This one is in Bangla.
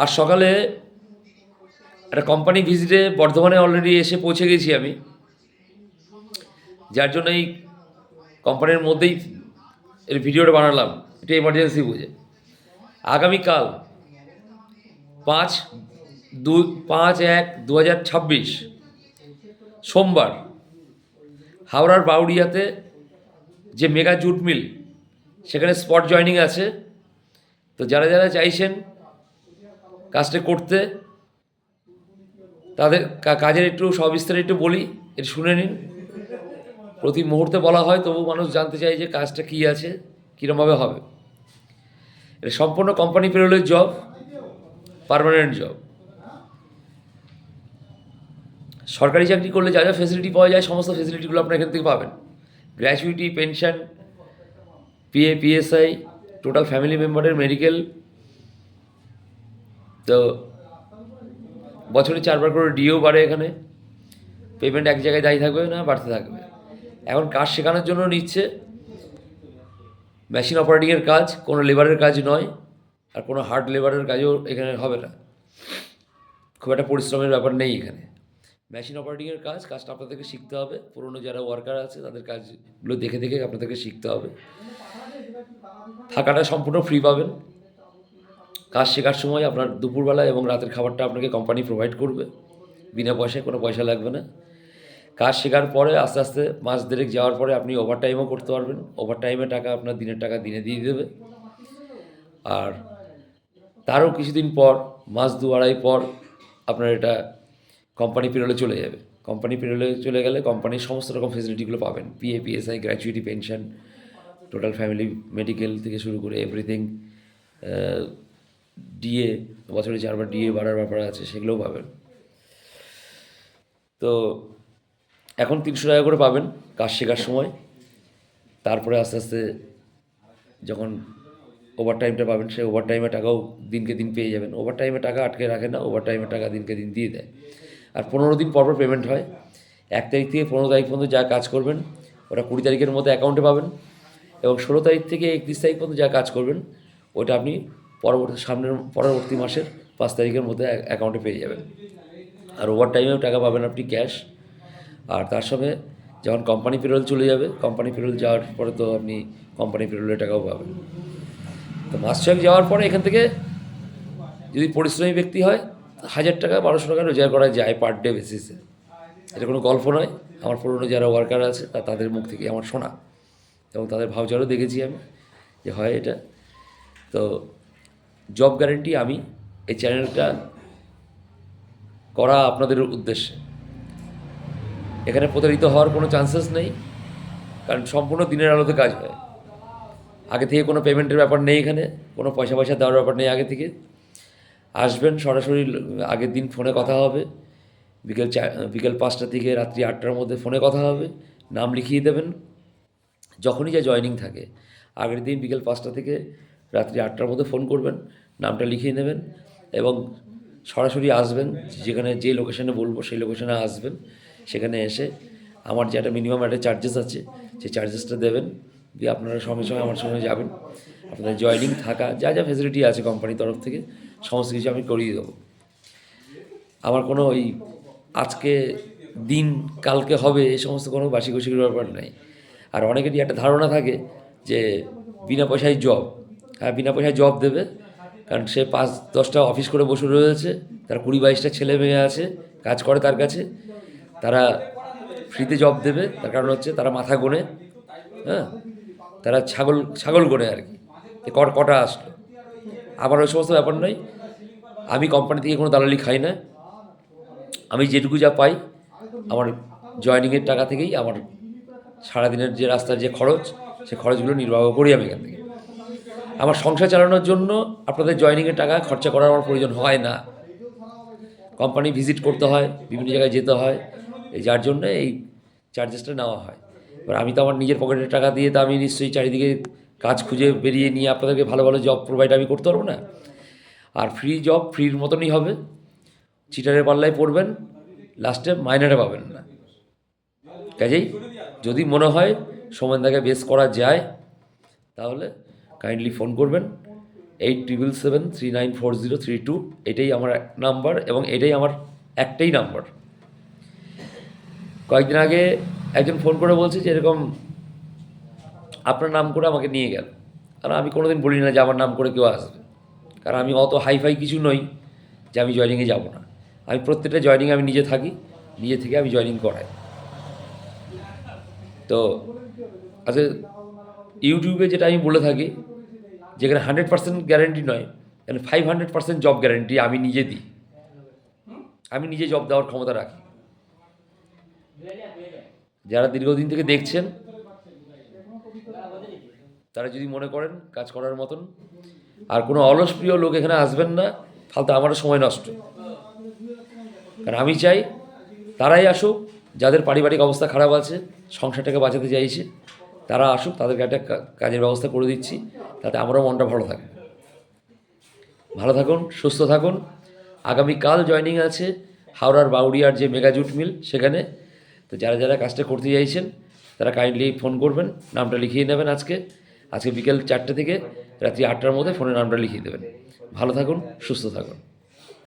আর সকালে একটা কোম্পানি ভিজিটে বর্ধমানে অলরেডি এসে পৌঁছে গেছি আমি। যার জন্য এই কোম্পানির মধ্যেই এর ভিডিওটা বানালাম এটা এমার্জেন্সি বুঝে। আগামীকাল পাঁচ দুই পাঁচ এক দু হাজার ছাব্বিশ, সোমবার হাওড়ার বাউরিয়াতে যে মেগা জুট মিল, সেখানে স্পট জয়নিং আছে। তো যারা যারা চাইছেন কাজটা করতে। তাদের কাজের একটু সবিস্তারে একটু বলি, একটু শুনে নিন। প্রতি মুহূর্তে বলা হয়, তবু মানুষ জানতে চায় যে কাজটা কী আছে, কীরমভাবে হবে। এটা সম্পূর্ণ কোম্পানি পেরোলের জব পার্মানেন্ট জব সরকারি চাকরি করলে যা যা ফেসিলিটি পাওয়া যায়, সমস্ত ফেসিলিটিগুলো আপনার এখান থেকে পাবেন। Gratuity pension PA PSI total family মেম্বারের মেডিকেল তো বছরে চারবার করে ডিও বাড়ে এখানে। পেমেন্ট এক জায়গায় দায়ী থাকবে না, বাড়তে থাকবে। এখন কাজ শেখানোর জন্য নিচ্ছে। মেশিন অপারেটিংয়ের কাজ, কোনো লেবারের কাজ নয়, আর কোনো হার্ড লেবারের কাজও এখানে হবে না। খুব একটা পরিশ্রমের ব্যাপার নেই এখানে। মেশিন অপারেটিংয়ের কাজ, কাজটা আপনাদেরকে শিখতে হবে। পুরনো যারা ওয়ার্কার আছে, তাদের কাজগুলো দেখে দেখে আপনাদেরকে শিখতে হবে। থাকাটা সম্পূর্ণ ফ্রি পাবেন। কাজ শেখার সময় আপনার দুপুরবেলা এবং রাতের খাবারটা আপনাকে কোম্পানি প্রোভাইড করবে। বিনা পয়সায়, কোনো পয়সা লাগবে না। কাজ শেখার পরে আস্তে আস্তে মাস দেড়েক যাওয়ার পরে আপনি ওভার টাইমও করতে পারবেন। ওভার টাইমে টাকা আপনার দিনের টাকা দিনে দিয়ে দেবে। আর তারও কিছুদিন পর, মাস দু আড়াই পর আপনার এটা কোম্পানি পেরোলে চলে যাবে। কোম্পানি পেরোলে চলে গেলে কোম্পানির সমস্ত রকম ফেসিলিটিগুলো পাবেন। PA PSI gratuity pension total family medical থেকে শুরু করে এভরিথিং ডিএ বছরে চারবার ডিএ বাড়ার ব্যাপার আছে, সেগুলোও পাবেন। তো এখন তিনশো টাকা করে পাবেন কাজ শেখার সময়। তারপরে আস্তে আস্তে যখন ওভার টাইমটা পাবেন, সেই ওভার টাইমে টাকাও দিনকে দিন পেয়ে যাবেন। ওভার টাইমে টাকা আটকে রাখে না ওভার টাইমের টাকা দিনকে দিন দিয়ে দেয়। আর পনেরো দিন পর পর পেমেন্ট হয়। এক তারিখ থেকে পনেরো তারিখ পর্যন্ত যা কাজ করবেন, ওটা কুড়ি তারিখের মধ্যে অ্যাকাউন্টে পাবেন। এবং ষোলো তারিখ থেকে একত্রিশ তারিখ পর্যন্ত যা কাজ করবেন, ওটা আপনি পরবর্তী সামনের, পরবর্তী মাসের পাঁচ তারিখের মধ্যে অ্যাকাউন্টে পেয়ে যাবেন। আর ওভার টাইমেও টাকা পাবেন আপনি ক্যাশ আর তার সঙ্গে যখন কোম্পানি পেরোল চলে যাবে কোম্পানি পেরোল যাওয়ার পরে তো আপনি কোম্পানি পেরোলের টাকাও পাবেন। তো মাস ছয়েক যাওয়ার পরে এখান থেকে যদি পরিশ্রমী ব্যক্তি হয়, হাজার টাকা, বারোশো টাকা রোজগার করা যায় পার ডে বেসিসে এটা কোনো গল্প নয়। আমার পুরনো যারা ওয়ার্কার আছে, তা তাদের মুখ থেকে আমার শোনা। এবং তাদের ভাবচারও দেখেছি আমি যে হয় এটা। তো জব গ্যারেন্টি আমি এই চ্যানেলটা করা আপনাদের উদ্দেশ্যে। এখানে প্রতারিত হওয়ার কোনো চান্সেস নেই, কারণ সম্পূর্ণ দিনের আলোতে কাজ হয়। আগে থেকে কোনো পেমেন্টের ব্যাপার নেই এখানে, কোনো পয়সা পয়সা দেওয়ার ব্যাপার নেই আগে থেকে। আসবেন, সরাসরি আগের দিন ফোনে কথা হবে। বিকেল চা, বিকেল পাঁচটা থেকে রাত্রি আটটার মধ্যে ফোনে কথা হবে, নাম লিখিয়ে দেবেন। যখনই যা জয়নিং থাকে, আগের দিন বিকেল পাঁচটা থেকে রাত্রি আটটার মধ্যে ফোন করবেন। নামটা লিখিয়ে নেবেন এবং সরাসরি আসবেন, যেখানে যে লোকেশানে বলব সেই লোকেশানে আসবেন, সেখানে এসে আমার যে একটা মিনিমাম একটা চার্জেস আছে সেই চার্জেসটা দেবেন, দিয়ে আপনারা সঙ্গে সঙ্গে আমার সঙ্গে যাবেন। আপনাদের জয়নিং থাকা, যা যা ফেসিলিটি আছে কোম্পানির তরফ থেকে, সমস্ত কিছু আমি করিয়ে দেবো। আমার কোনো ওই আজকে দিন, কালকে হবে এই সমস্ত কোনো বাসি কুসির ব্যাপার নাই। আর অনেকেরই একটা ধারণা থাকে যে বিনা পয়সায় জব হ্যাঁ বিনা পয়সায় জব দেবে কারণ সে পাঁচ, দশটা অফিস করে বসে রয়েছে, তার কুড়ি বাইশটা ছেলে মেয়ে আছে, কাজ করে তার কাছে। তারা ফ্রিতে জব দেবে, তার কারণ হচ্ছে তারা মাথা গোনে হ্যাঁ? তারা ছাগল ছাগল গোনে আর কি। কট কটা আসলো? আমার ওই সমস্ত ব্যাপার নয়। আমি কোম্পানি থেকে কোনো দালালি খাই না। আমি যেটুকু যা পাই, আমার জয়নিংয়ের টাকা থেকেই, আমার সারাদিনের যে রাস্তার যে খরচ, সে খরচগুলো নির্বাহ করি আমি এখান থেকে। আমার সংসার চালানোর জন্য আপনাদের জয়নিংয়ের টাকা খরচা করার আমার প্রয়োজন হয় না। কোম্পানি ভিজিট করতে হয়, বিভিন্ন জায়গায় যেতে হয়, এই যার জন্য এই চার্জেসটা নেওয়া হয়। এবার আমি তো আমার নিজের পকেটের টাকা দিয়ে তো আমি নিশ্চয়ই চারিদিকে কাজ খুঁজে বেরিয়ে নিয়ে আপনাদেরকে ভালো ভালো জব প্রোভাইড আমি করতে পারব না। আর ফ্রি জব ফ্রির মতনই হবে। চিটারের পাল্লায় পড়বেন লাস্টে মাইনারে পাবেন না। কাজেই যদি মনে হয় সোমেনদাকে বেস করা যায়, তাহলে কাইন্ডলি ফোন করবেন। Eight triple seven three nine four zero three two এটাই আমার এক নাম্বার এবং এটাই আমার একটাই নাম্বার কয়েকদিন আগে একজন ফোন করে বলছে যে এরকম আপনার নাম করে আমাকে নিয়ে গেল। কারণ আমি কোনোদিন বলি না যে আমার নাম করে কেউ আসবে। কারণ আমি অত হাইফাই কিছু নই যে আমি জয়নিংয়ে যাব না। আমি প্রত্যেকটা জয়নিংয়ে আমি নিজে থাকি, নিজে থেকে আমি জয়নিং করাই। তো আচ্ছা ইউটিউবে যেটা আমি বলে থাকি যেখানে হান্ড্রেড পার্সেন্ট গ্যারেন্টি নয় এখানে five hundred percent job guarantee আমি নিজে দিই। আমি নিজে জব দেওয়ার ক্ষমতা রাখি। যারা দীর্ঘদিন থেকে দেখছেন, তারা যদি মনে করেন কাজ করার মতন, আর কোনো অলস প্রিয় লোক এখানে আসবেন না ফালতু আমারও সময় নষ্ট। কারণ আমি চাই তারাই আসুক, যাদের পারিবারিক অবস্থা খারাপ আছে, সংসারটাকে বাঁচাতে চাইছে তারা আসুক, তাদেরকে একটা কাজের ব্যবস্থা করে দিচ্ছি, তাতে আমারও মনটা ভালো থাকে। ভালো থাকুন, সুস্থ থাকুন। আগামীকাল জয়নিং আছে হাওড়ার বাউরিয়ার যে মেগা জুট মিল সেখানে। তো যারা যারা কাজটা করতে চাইছেন, তারা কাইন্ডলি ফোন করবেন, নামটা লিখিয়ে নেবেন আজকে। আজকে বিকেল চারটে থেকে রাত্রি আটটার মধ্যে ফোনে নামটা লিখিয়ে দেবেন। ভালো থাকুন, সুস্থ থাকুন।